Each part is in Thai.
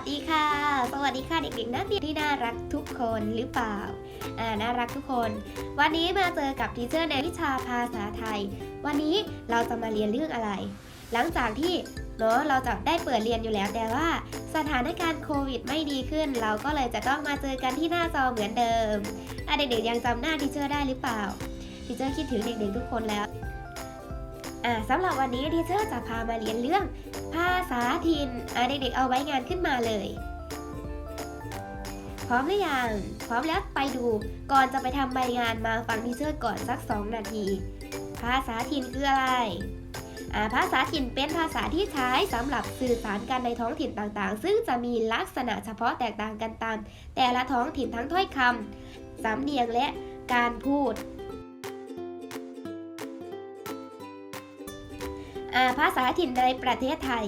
สดีค่ะ สวัสดีค่ะเด็กๆนักเรียนที่น่ารักทุกคนหรือเปล่า อ่า น่ารักทุกคน วันนี้มาเจอกับทีเชอร์ในวิชาภาษาไทย วันนี้เราจะมาเรียนเรื่องอะไร หลังจากที่เนาะเราจะได้เปิดเรียนอยู่แล้วแต่ว่า สถานการณ์โควิดไม่ดีขึ้น เราก็เลยจะต้องมาเจอกันที่หน้าจอเหมือนเดิมอะเด็กๆยังจำหน้าทีเชอร์ได้หรือเปล่าทีเชอร์คิดถึงเด็กๆทุกคนแล้ว อ่าสำหรับวันนี้ทีเชอร์จะพามาเรียนเรื่องภาษาถิ่นอะเด็กๆเอาไว้งานขึ้นมาเลย พร้อมหรือยัง พร้อมแล้วไปดู ก่อนจะไปทำใบงานมาฟังทีเชอร์ก่อนสัก 2 นาที ภาษาถิ่นคืออะไรอ่าภาษาถิ่นเป็นภาษาที่ใช้สำหรับสื่อสารกันในท้องถิ่นต่างๆ ซึ่งจะมีลักษณะเฉพาะแตกต่างกันตาม แต่ละท้องถิ่นทั้งถ้อยคำสำเนียงและการพูด ภาษาถิ่นในประเทศไทย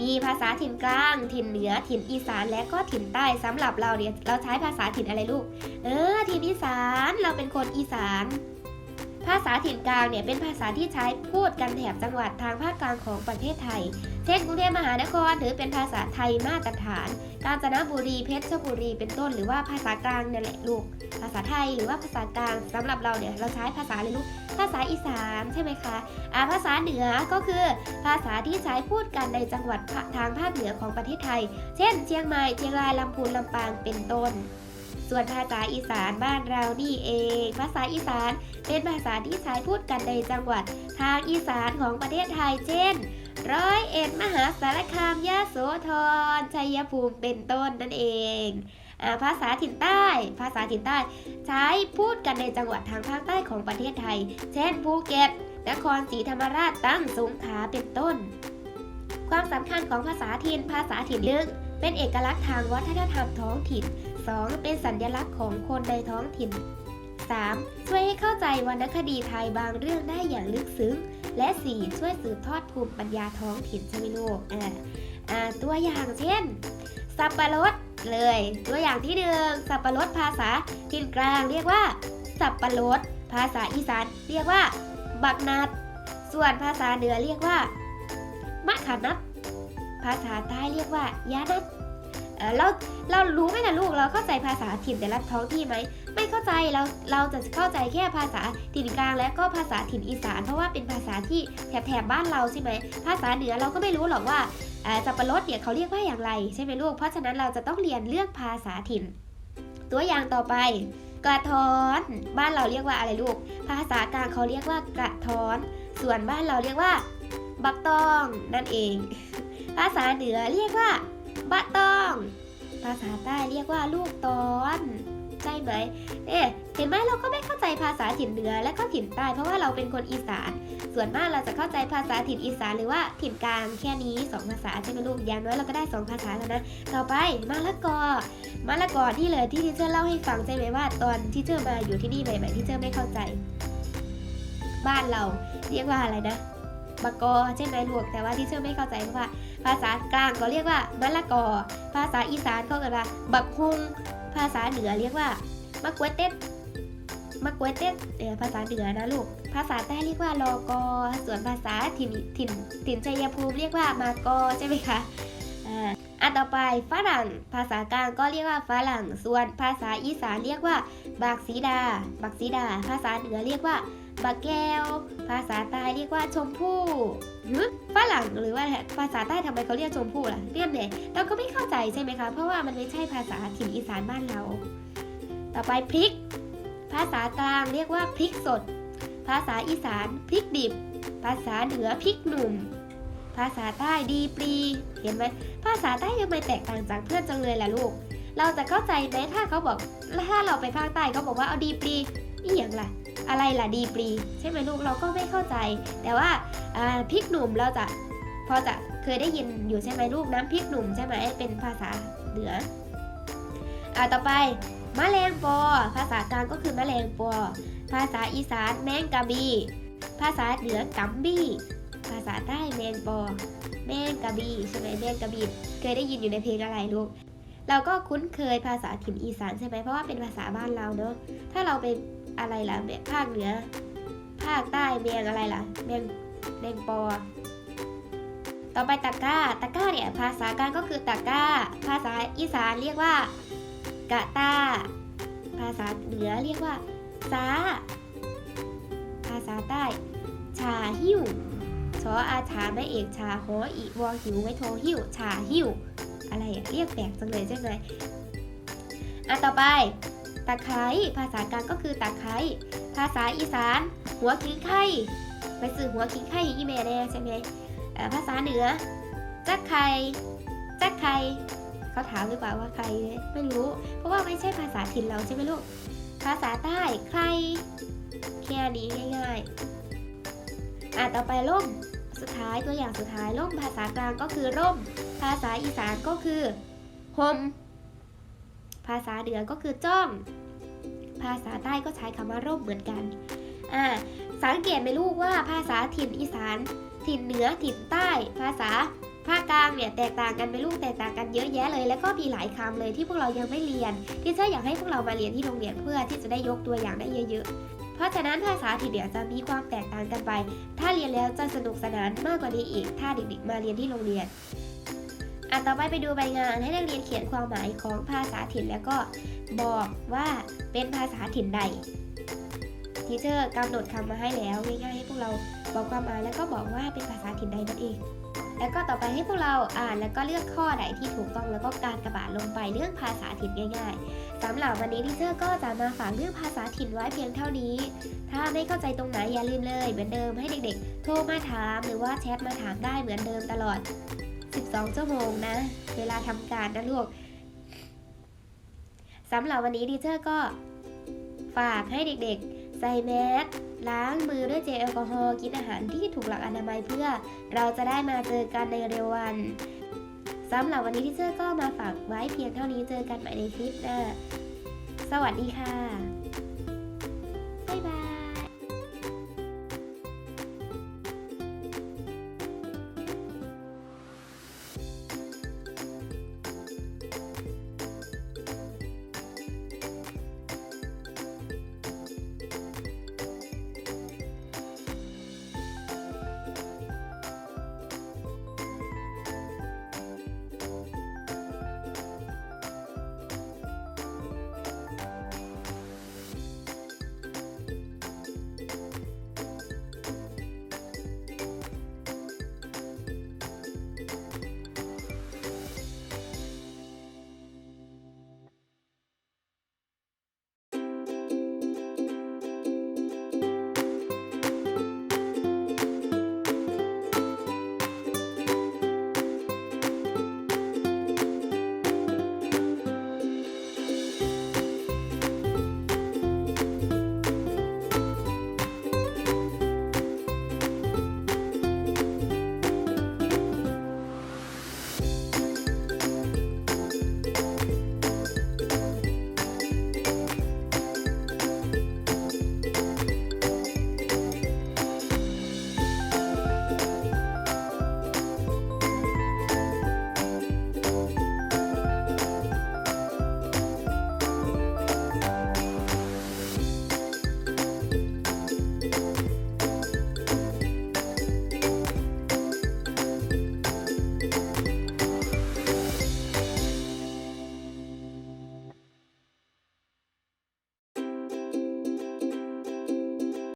มีภาษาถิ่นกลาง ถิ่นเหนือ ถิ่นอีสานและก็ถิ่นใต้สำหรับเราเนี่ยเราใช้ภาษาถิ่นอะไรลูก เออ ถิ่นอีสานเราเป็นคนอีสาน ภาษาถิ่นกลางเนี่ยเป็นภาษาที่ใช้พูดกันแถบจังหวัดทางภาคกลางของประเทศไทย เช่นกรุงเทพมหานครถือเป็นภาษาไทยมาตรฐาน กาญจนบุรีเพชรบุรีเป็นต้นหรือว่าภาษากลางนี่ยแหละลูก ภาษาไทยหรือว่าภาษากลางสำหรับเราเนี่ยเราใช้ภาษาอะไรลูก ภาษาอีสานใช่ไหมคะอ่าภาษาเหนือก็คือภาษาที่ใช้พูดกันในจังหวัดทางภาคเหนือของประเทศไทย เช่น เชียงใหม่ เชียงราย ลำพูน ลำปาง เป็นต้น ส่วนภาษาอีสานบ้านเรานี่เอง ภาษาอีสานเป็นภาษาที่ใช้พูดกันในจังหวัดทางอีสานของประเทศไทย เช่น ร้อยเอ็ดมหาสารคามยะโสธรชัยภูมิเป็นต้นนั่นเองอภาษาถิ่นใต้ ภาษาถิ่นใต้ ใช้พูดกันในจังหวัดทางภาคใต้ของประเทศไทย เช่นภูเก็ต นครศรีธรรมราช ตั้งสงขลาเป็นต้น ความสำคัญของภาษาถิ่น ภาษาถิ่นลึก เป็นเอกลักษณ์ทางวัฒนธรรมท้องถิ่น 2. เป็นสัญลักษณ์ของคนในท้องถิ่น 3. ช่วยให้เข้าใจวรรณคดีไทยบางเรื่องได้อย่างลึกซึ้ง และ 4. ช่วยสืบทอดภูมิปัญญาท้องถิ่นใช่ไหมลูกอ่าตัวอย่างเช่น สับปะรดเลย ตัวอย่างที่หนึ่งสับปะรดภาษาถิ่นกลางเรียกว่า สับปะรด ภาษาอีสานเรียกว่า บักนัด ส่วนภาษาเหนือเรียกว่ามะขานัดภาษาใต้เรียกว่ายานัด เราเรารู้ไหมนะลูกเราเข้าใจภาษาถิ่นแต่ละท้องที่ไหมไม่เข้าใจเราเราจะเข้าใจแค่ภาษาถิ่นกลาง และก็ภาษาถิ่นอีสาน เพราะว่าเป็นภาษาที่แถบแถบบ้านเราใช่ไหมภาษาเหนือเราก็ไม่รู้หรอกว่าอ่าสับปะรดเนี่ยเขาเรียกว่าอย่างไรใช่ไหมลูกเพราะฉะนั้นเราจะต้องเรียนเรื่องภาษาถิ่น ตัวอย่างต่อไปกระท้อนบ้านเราเรียกว่าอะไรลูก ภาษากลางเขาเรียกว่ากระท้อน ส่วนบ้านเราเรียกว่า บักตองนั่นเอง ภาษาเหนือเรียกว่า บะตอง ภาษาใต้เรียกว่าลูกตอนใช่ไหมเนี่ยเห็นไหมเราก็ไม่เข้าใจภาษาถิ่นเหนือและก็ถิ่นใต้เพราะว่าเราเป็นคนอีสาน ส่วนมากเราจะเข้าใจภาษาถิ่นอีสานหรือว่าถิ่นกลางแค่นี้สองภาษาใช่ไหมลูกอย่างน้อยเราก็ได้สองภาษาแล้วนะ ต่อไปมะละกอมะละกอที่เลยที่ทีเชอร์เล่าให้ฟังใช่ไหมว่า ตอนที่เชอร์มาอยู่ที่นี่ใหม่ๆที่เชอร์ไม่เข้าใจ บ้านเราเรียกว่าอะไรนะ บะกอใช่ไหมลูกแต่ว่าที่เชอร์ไม่เข้าใจเพราะว่า ภาษากลางก็เรียกว่ามะละกอ ภาษาอีสานเขาเรียกว่าบักฮุงภาษาเหนือเรียกว่ามะกวยเต็ดมะกวยเต็ดเออภาษาเหนือนะลูก ภาษาใต้เรียกว่าลอกอ ส่วนภาษาถิ่นถิ่นถิ่นชัยภูมิเรียกว่ามากอใช่ไหมคะอ่าอันต่อไปฝรั่ง ภาษากลางก็เรียกว่าฝรั่ง ส่วนภาษาอีสานเรียกว่าบักสีดา บักสีดา ภาษาเหนือเรียกว่า บักแก้ว ภาษาใต้เรียกว่าชมพู่หึฝรั่งหรือว่าภาษาใต้ทำไมเขาเรียกชมพู่ล่ะเรียกเนี่ยเราก็ไม่เข้าใจใช่ไหมคะ เพราะว่ามันไม่ใช่ภาษาถิ่นอีสานบ้านเรา ต่อไปพริก ภาษากลางเรียกว่าพริกสด ภาษาอีสานพริกดิบ ภาษาเหนือพริกหนุ่ม ภาษาใต้ดีปรี เห็นไหมภาษาใต้ทำไมแตกต่างจากเพื่อนจังเลยล่ะลูก เราจะเข้าใจไหมถ้าเขาบอกถ้าเราไปภาคใต้เขาบอกว่าเอาดีปรีนี่อย่างล่ะ อะไรล่ะดีปรี ใช่ไหมลูกเราก็ไม่เข้าใจ แต่ว่าพริกหนุ่มเราจะพอจะเคยได้ยินอยู่ใช่ไหมลูกน้ำพริกหนุ่มใช่ไหมเป็นภาษาเหนืออ่าต่อไปมะแรงปอ ภาษากลางก็คือมะแรงปอ ภาษาอีสานแมงกะบีภาษาเหนือกัมบี้ภาษาใต้แมงปอ แมงกะบีใช่ไหมแมงกะบีเคยได้ยินอยู่ในเพลงอะไรลูกเราก็คุ้นเคยภาษาถิ่นอีสานใช่ไหมเพราะว่าเป็นภาษาบ้านเราเนอะถ้าเราไป อะไรล่ะแบภาคเหนือ ภาคใต้แมงอะไรล่ะแมงแมงปอ ต่อไปตะก้าตะก้าเนี่ยภาษากลางก็คือตะก้า ภาษาอีสานเรียกว่ากะตาภาษาเหนือเรียกว่าซาภาษาใต้ ชาหิ้วชออาชาไม่เอกชาหออีวอหิวไม่โทหิ้วชาหิ้วอะไรเรียกแปลกจังเลยใช่ไหมอะต่อไป ตะไคร้ภาษากลางก็คือตะไคร้ภาษาอีสาน หัวกิ้งไข่ไปสื่อหัวกิ้งไข่อีเมลแน่ใช่ไหมภาษาเหนือจักไข่จักไข่เขาถามหรือเปล่าว่าใครไม่รู้ เพราะว่าไม่ใช่ภาษาถิ่นเราใช่ไหมลูกภาษาใต้ใครแค่นี้ง่ายๆอะต่อไปร่มสุดท้ายตัวอย่างสุดท้ายร่มภาษากลางก็คือร่ม ภาษาอีสานก็คือห่ม ภาษาเหนือก็คือจ้องภาษาใต้ก็ใช้คำว่าร่มเหมือนกัน อ่า สังเกตไหมลูกว่าภาษาถิ่นอีสาน ถิ่นเหนือ ถิ่นใต้ ภาษาภาคกลางเนี่ยแตกต่างกันไหมลูกแตกต่างกันเยอะแยะเลย แล้วก็มีหลายคำเลยที่พวกเรายังไม่เรียนที่เชื่ออยากให้พวกเรามาเรียนที่โรงเรียนเพื่อที่จะได้ยกตัวอย่างได้เยอะๆ เพราะฉะนั้นภาษาถิ่นเนี่ยจะมีความแตกต่างกันไป ถ้าเรียนแล้วจะสนุกสนานมากกว่านี้อีก ถ้าเด็กๆมาเรียนที่โรงเรียน อะต่อไปไปดูใบงานให้นักเรียนเขียนความหมายของภาษาถิ่น แล้วก็บอกว่าเป็นภาษาถิ่นใดทีเชอร์กำหนดคำมาให้แล้วง่ายๆให้พวกเราบอกความหมายแล้วก็บอกว่าเป็นภาษาถิ่นใดนั่นเอง แล้วก็ต่อไปให้พวกเราอ่านแล้วก็เลือกข้อไหนที่ถูกต้องแล้วก็การกระบาดลงไปเรื่องภาษาถิ่นง่ายๆสำหรับวันนี้ทีเชอร์ก็จะมาฝากเรื่องภาษาถิ่นไว้เพียงเท่านี้ ถ้าไม่เข้าใจตรงไหนอย่าลืมเลย เหมือนเดิมให้เด็กๆ โทรมาถามหรือว่าแชทมาถามได้เหมือนเดิมตลอด 12 ชั่วโมงนะ เวลาทำการนะลูกสำหรับวันนี้ทีเชอร์ก็ฝากให้เด็กๆ ใส่แมสล้างมือด้วยเจลแอลกอฮอล์กินอาหารที่ถูกหลักอนามัยเพื่อ เราจะได้มาเจอกันในเร็ววันสำหรับวันนี้ทีเชอร์ก็มาฝากไว้เพียงเท่านี้เจอกันใหม่ในคลิปหน้า สวัสดีค่ะ